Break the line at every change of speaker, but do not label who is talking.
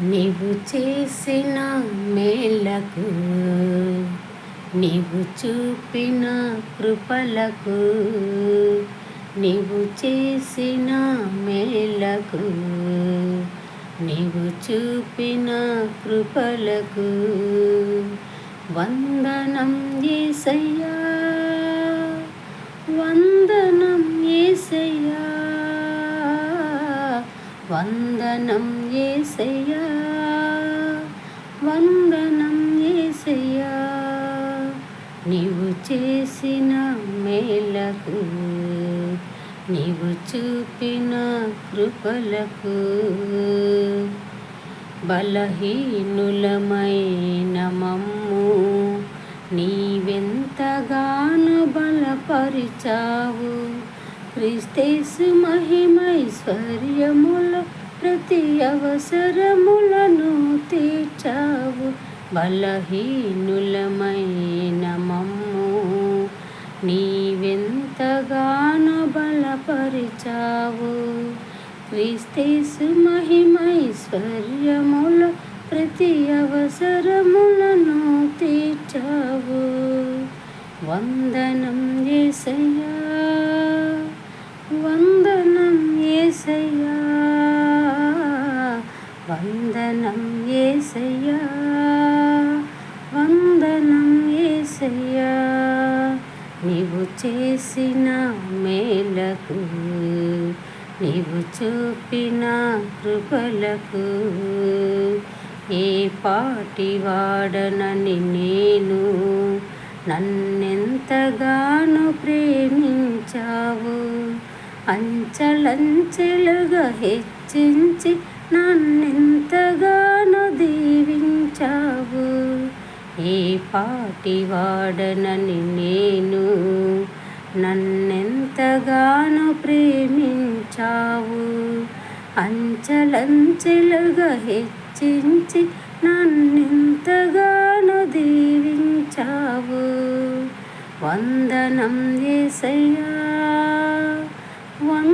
నీవు చేసిన మేలకు నీవు చూపిన కృపలకు నీవు చేసిన మేలకు నీవు చూపిన కృపలకు వందనం ఏసయ్యా. వందనం ఏసయ్యా వందనం ఏసయ్యా నీవు చేసిన మేలకు నీవు చూపిన కృపలకు బలహీనులమైన మమ్ము నీవెంతగానో బలపరిచావు. క్రిస్తేసు మహిమైశ్వర్యముల ప్రతి అవసరములను తీర్చావు. బలహీనులమైన మమ్ము నీవెంతగానో బలపరిచావు. క్రీస్తేసు మహిమైశ్వర్యముల ప్రతి అవసరములను తీర్చావు. వందనం చేసయ్యా వందనం ఏసయ్యా వందనం ఏసయ్యా నీవు చేసిన మేలకు నీవు చూపిన కృపలకు ఏ పాటి వాడనని నేను నన్నెంతగానో ప్రేమించావు. అంచలంచెలుగా హెచ్చించి నన్నెంతగానో దీవించావు. ఏ పాటి వాడనని నేను నన్నెంతగానో ప్రేమించావు. అంచలంచెలుగా హెచ్చించి నన్నెంతగానో దీవించావు. వందనం ఏసయ్యా వంద